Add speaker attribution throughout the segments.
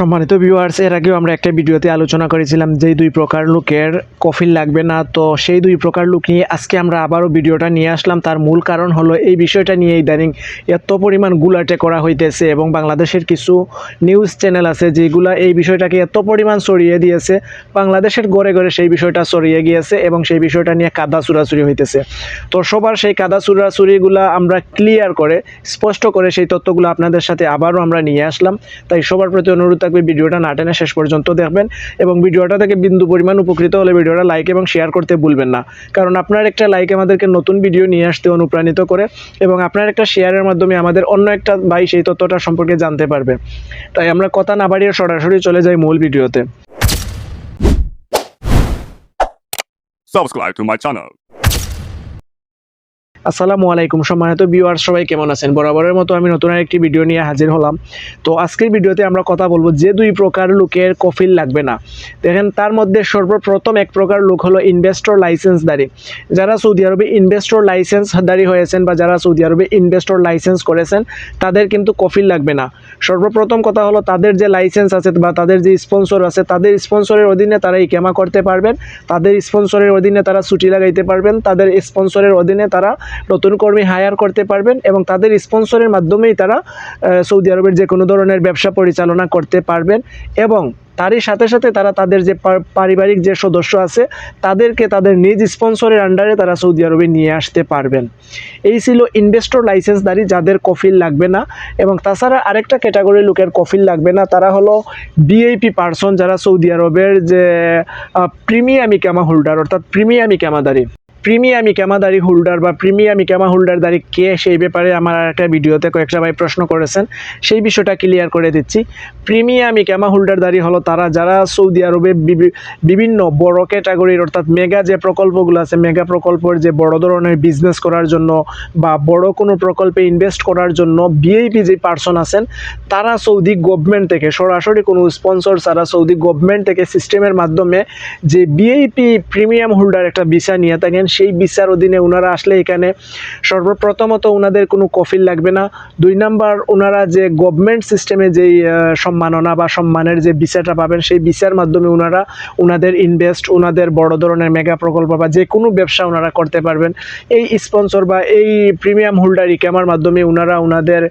Speaker 1: সম্মানিত ভিউয়ার্স এর আগেও আমরা একটা ভিডিওতে আলোচনা করেছিলাম যে দুই প্রকার লোকের কফিল লাগবে না। তো সেই দুই প্রকার লোক নিয়ে আজকে আমরা আবারও ভিডিওটা নিয়ে আসলাম। তার মূল কারণ হলো এই বিষয়টা নিয়ে ইদানিং এত পরিমাণ গুলাটে করা হইতেছে এবং বাংলাদেশের কিছু নিউজ চ্যানেল আছে যেগুলা এই বিষয়টাকে এত পরিমাণ ছড়িয়ে দিয়েছে। বাংলাদেশের গড়ে গড়ে সেই বিষয়টা ছড়িয়ে গিয়েছে এবং সেই বিষয়টা নিয়ে কাদা চুরাচুরি হইতেছে। তো সবার সেই কাদা চুরাচুরিগুলা আমরা ক্লিয়ার করে, স্পষ্ট করে সেই তথ্যগুলো আপনাদের সাথে আবারও আমরা নিয়ে আসলাম। তাই সবার প্রতি অনুরোধ থাকবে ভিডিওটা না টেনে শেষ পর্যন্ত দেখবেন এবং ভিডিওটা থেকে বিন্দু পরিমাণ উপকৃত হলে ভিডিওটা লাইক এবং শেয়ার করতে ভুলবেন না। কারণ আপনার একটা লাইক আমাদেরকে নতুন ভিডিও নিয়ে আসতে অনুপ্রাণিত করে এবং আপনার একটা শেয়ারের মাধ্যমে আমাদের অন্য একটা ভাই সেই তথ্যটা সম্পর্কে জানতে পারবে। তাই আমরা কথা না বাড়িয়ে সরাসরি চলে যাই মূল ভিডিওতে।
Speaker 2: Subscribe to my channel.
Speaker 1: আসসালামু আলাইকুম সম্মানিত ভিউয়ার্স সবাই কেমন আছেন? বরাবরের মতো আমি নতুন আরেকটি ভিডিও নিয়ে হাজির হলাম। তো আজকের ভিডিওতে আমরা কথা বলব যে দুই প্রকার লোকের কফিল লাগবে না। দেখেন, তার মধ্যে সর্বপ্রথম এক প্রকার লোক হলো ইনভেস্টর লাইসেন্সদারি যারা সৌদি আরবে ইনভেস্টর লাইসেন্সদারি হয়েছেন বা যারা সৌদি আরবে ইনভেস্টর লাইসেন্স করেছেন, তাদের কিন্তু কফিল লাগবে না। সর্বপ্রথম কথা হলো তাদের যে লাইসেন্স আছে বা তাদের যে স্পন্সর আছে, তাদের স্পন্সরের অধীনে তারা ইকেমা করতে পারবেন। তাদের স্পন্সরের অধীনে তারা ছুটি লাগাইতে পারবেন। তাদের স্পন্সরের অধীনে তারা নতুন কর্মী হায়ার করতে পারবেন এবং তাদের স্পন্সরের মাধ্যমেই তারা সৌদি আরবের যে কোনো ধরনের ব্যবসা পরিচালনা করতে পারবেন এবং তারই সাথে সাথে তারা তাদের যে পারিবারিক যে সদস্য আছে, তাদেরকে তাদের নিজ স্পন্সরের আন্ডারে তারা সৌদি আরবে নিয়ে আসতে পারবেন। এই ছিল ইনভেস্টর লাইসেন্সদারি যাদের কফিল লাগবে না এবং তাছাড়া আরেকটা ক্যাটাগরি লোকের কফিল লাগবে না, তারা হলো বিআইপি পার্সন যারা সৌদি আরবের যে প্রিমিয়াম ইকামা হোল্ডার অর্থাৎ প্রিমিয়াম ইকামাদারি। প্রিমিয়াম ইকামাদারি হোল্ডার বা প্রিমিয়াম ইকামা হোল্ডারদারি কে সেই ব্যাপারে আমার একটা ভিডিওতে কয়েকটা ভাই প্রশ্ন করেছেন, সেই বিষয়টা ক্লিয়ার করে দিচ্ছি। প্রিমিয়াম ইকামা হোল্ডারদারি হলো তারা, যারা সৌদি আরবে বিভিন্ন বড় ক্যাটাগরির অর্থাৎ মেগা যে প্রকল্পগুলো আছে মেগা প্রকল্পের যে বড় ধরনের বিজনেস করার জন্য বা বড় কোনো প্রকল্পে ইনভেস্ট করার জন্য বিআইপি যে পার্সন আছেন, তারা সৌদি গভর্নমেন্ট থেকে, সরাসরি কোনো স্পন্সর ছাড়া সৌদি গভর্নমেন্ট থেকে সিস্টেমের মাধ্যমে যে বিআইপি প্রিমিয়াম হোল্ডার একটা ভিসা নিয়ে থাকেন সেই বিচার অধীনে ওনারা আসলে এখানে সর্বপ্রথমত ওনাদের কোনো কফিল লাগবে না। দুই নাম্বার ওনারা যে গভর্নমেন্ট সিস্টেমে যেই সম্মাননা বা সম্মানের যে বিচারটা পাবেন, সেই বিচার মাধ্যমে ওনারা ওনাদের ইনভেস্ট ওনাদের বড় ধরনের মেগা প্রকল্প বা যে কোনো ব্যবসা ওনারা করতে পারবেন। এই স্পন্সর বা এই প্রিমিয়াম হোল্ডার ইকামার মাধ্যমে ওনারা ওনাদের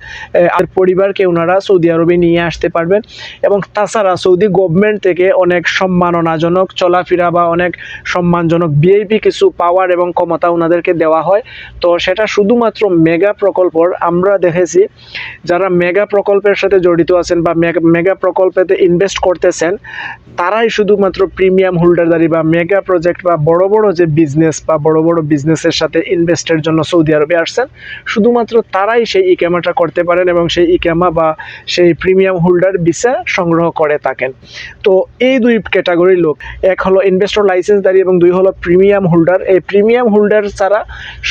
Speaker 1: আর পরিবারকে ওনারা সৌদি আরবে নিয়ে আসতে পারবেন। এবং তাছাড়া সৌদি গভর্নমেন্ট থেকে অনেক সম্মাননাজনক চলাফেরা বা অনেক সম্মানজনক ভিআইপি কিছু পাওয়ার এবং ক্ষমতা ওনাদেরকে দেওয়া হয়। তো সেটা শুধুমাত্র মেগা প্রকল্পর আমরা দেখেছি, যারা মেগা প্রকল্পের সাথে জড়িত আছেন বা মেগা প্রকল্পেতে ইনভেস্ট করতেছেন, তারাই শুধুমাত্র প্রিমিয়াম হোল্ডারদারি বা মেগা প্রজেক্ট বা বড় বড় যে বিজনেস বা বড় বড় বিজনেসের সাথে ইনভেস্টের জন্য সৌদি আরবে আসছেন, শুধুমাত্র তারাই সেই ইকামাটা করতে পারেন এবং সেই ইকামা বা সেই প্রিমিয়াম হোল্ডার ভিসা সংগ্রহ করে থাকেন। তো এই দুই ক্যাটাগরির লোক, এক হলো ইনভেস্টর লাইসেন্সদারি এবং দুই হলো প্রিমিয়াম হোল্ডার এই প্রিমিয়াম হোল্ডার ছাড়া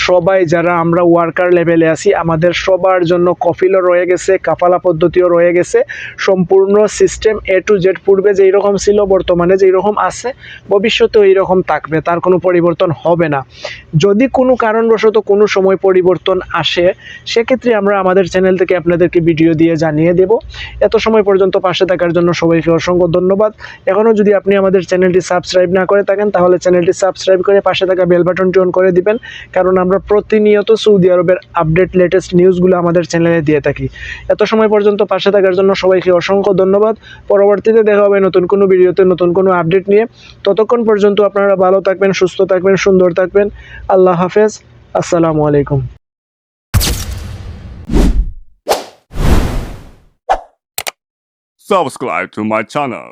Speaker 1: সবাই যারা আমরা ওয়ার্কার লেভেলে আছি, আমাদের সবার জন্য কফিলও রয়ে গেছে, কাফালা পদ্ধতিও রয়ে গেছে। সম্পূর্ণ সিস্টেম এ টু জেড পূর্বে যেই রকম ছিল, বর্তমানে যেই রকম আছে, ভবিষ্যতেও এইরকম থাকবে, তার কোনো পরিবর্তন হবে না। যদি কোনো কারণবশত কোনো সময় পরিবর্তন আসে, সেক্ষেত্রে আমরা আমাদের চ্যানেল থেকে আপনাদেরকে ভিডিও দিয়ে জানিয়ে দেব। এত সময় পর্যন্ত পাশে থাকার জন্য সবাইকে অসংখ্য ধন্যবাদ। এখনও যদি আপনি আমাদের চ্যানেলটি সাবস্ক্রাইব না করে থাকেন, তাহলে চ্যানেলটি সাবস্ক্রাইব করে পাশে থাকা বেল বাটনটি অন করে দিবেন। কারণ আমরা প্রতিনিয়ত সৌদি আরবের আপডেট লেটেস্ট নিউজগুলো আমাদের চ্যানেলে দিয়ে থাকি। এত সময় পর্যন্ত পাশে থাকার জন্য সবাইকে অসংখ্য ধন্যবাদ। পরবর্তীতে দেখা হবে নতুন কোনো ভিডিওতে, নতুন কোনো আপডেট নিয়ে। ততক্ষণ পর্যন্ত আপনারা ভালো থাকবেন, সুস্থ থাকবেন, সুন্দর থাকবেন। আল্লাহ হাফেজ। আসসালামু আলাইকুম।
Speaker 2: Subscribe to my channel.